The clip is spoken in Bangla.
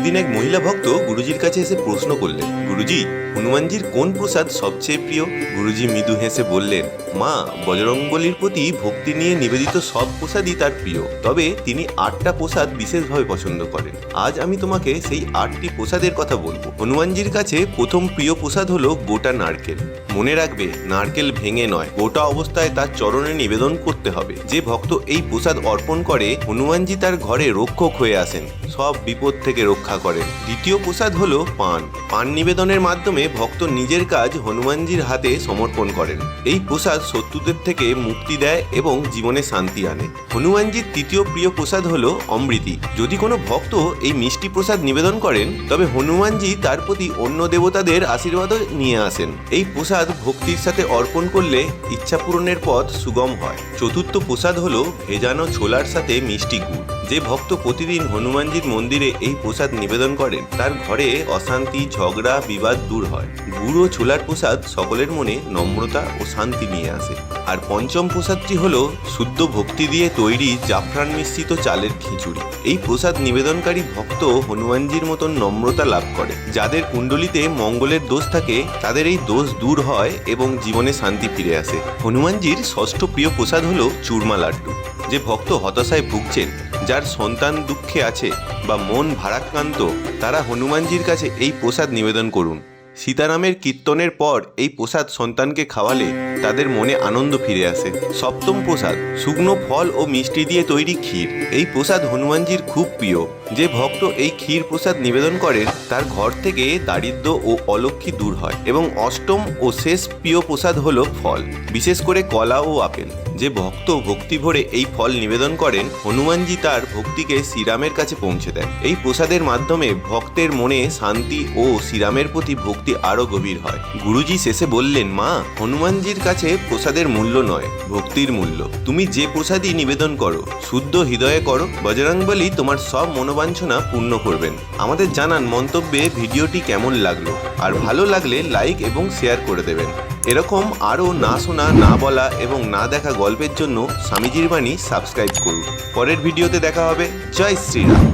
একদিন এক মহিলা ভক্ত গুরুজির কাছে এসে প্রশ্ন করলেন, গুরুজি, হনুমানজির কোন প্রসাদ সবচেয়ে প্রিয়? গুরুজি মৃদু হেসে বললেন, মা বজরংবলির প্রতি ভক্তি নিয়ে নিবেদিত সব প্রসাদই তার প্রিয়। তবে তিনি আটটা প্রসাদ বিশেষভাবে পছন্দ করেন। আজ আমি তোমাকে সেই আটটি প্রসাদের কথা বলব। হনুমানজির কাছে প্রথম প্রিয় প্রসাদ হলো গোটা নারকেল। মনে রাখবে, নারকেল ভেঙে নয়, গোটা অবস্থায় তার চরণে নিবেদন করতে হবে। যে ভক্ত এই প্রসাদ অর্পণ করে, হনুমানজি তার ঘরে রক্ষক হয়ে আসেন। সব বিপদ থেকে রক্ষা করেন। দ্বিতীয় প্রসাদ হল পান। পান নিবেদনের মাধ্যমে ভক্ত নিজের কাজ হনুমানজির হাতে সমর্পণ করেন। এই প্রসাদ শত্রুদের থেকে মুক্তি দেয় এবং জীবনে শান্তি আনে। হনুমানজির তৃতীয় প্রিয় প্রসাদ হল অমৃতি। যদি কোনো ভক্ত এই মিষ্টি প্রসাদ নিবেদন করেন, তবে হনুমানজি তার প্রতি অন্য দেবতাদের আশীর্বাদও নিয়ে আসেন। এই প্রসাদ ভক্তির সাথে অর্পণ করলে ইচ্ছা পূরণের পথ সুগম হয়। চতুর্থ প্রসাদ হল ভেজানো ছোলার সাথে মিষ্টি গুড়। যে ভক্ত প্রতিদিন হনুমানজির মন্দিরে এই প্রসাদ নিবেদন করেন, তার ঘরে অশান্তি, ঝগড়া, বিবাদ দূর হয়। গুড় ছোলার প্রসাদ সকলের মনে নম্রতা ও শান্তি নিয়ে আসে। আর পঞ্চম প্রসাদটি হলো শুদ্ধ ভক্তি দিয়ে তৈরি জাফরান মিশ্রিত চালের খিচুড়ি। এই প্রসাদ নিবেদনকারী ভক্ত হনুমানজির মতন নম্রতা লাভ করে। যাদের কুণ্ডলিতে মঙ্গলের দোষ থাকে, তাদের এই দোষ দূর হয় এবং জীবনে শান্তি ফিরে আসে। হনুমানজির ষষ্ঠ প্রিয় প্রসাদ হল চূরমা লাড্ডু। যে ভক্ত হতাশায় ভুগছেন যার সন্তান দুঃখে আছে বা মন ভারাক্রান্ত, তারা হনুমানজির কাছে এই প্রসাদ নিবেদন করুন। সীতারামের কীর্তনের পর এই প্রসাদ সন্তানকে খাওয়ালে তাদের মনে আনন্দ ফিরে আসে। সপ্তম প্রসাদ, শুকনো ফল ও মিষ্টি দিয়ে তৈরি ক্ষীর। এই প্রসাদ হনুমানজির খুব প্রিয়। যে ভক্ত এই ক্ষীর প্রসাদ নিবেদন করেন তার ঘর থেকে দারিদ্র ও অলক্ষী দূর হয় এবং অষ্টম ও শেষ প্রিয় প্রসাদ হল ফল, বিশেষ করে কলা ও আপেল। যে ভক্ত ভক্তি ভরে এই ফল নিবেদন করেন, হনুমানজি তার ভক্তিকে শ্রীরামের কাছে পৌঁছে দেন। এই প্রসাদের মাধ্যমে ভক্তের মনে শান্তি ও শ্রীরামের প্রতি ভক্তি আরও গভীর হয়। গুরুজি শেষে বললেন, মা, হনুমানজির কাছে প্রসাদের মূল্য নয়, ভক্তির মূল্য। তুমি যে প্রসাদই নিবেদন করো, শুদ্ধ হৃদয়ে করো, বজরংবলী তোমার সব মনোবাঞ্ছনা পূর্ণ করবেন। আমাদের জানান মন্তব্যে ভিডিওটি কেমন লাগল। আর ভালো লাগলে লাইক এবং শেয়ার করে দেবেন। এরকম আরও না শোনা, না বলা এবং না দেখা গল্পের জন্য স্বামীজির বাণী সাবস্ক্রাইব করুন। পরের ভিডিওতে দেখা হবে। জয় শ্রীরাম।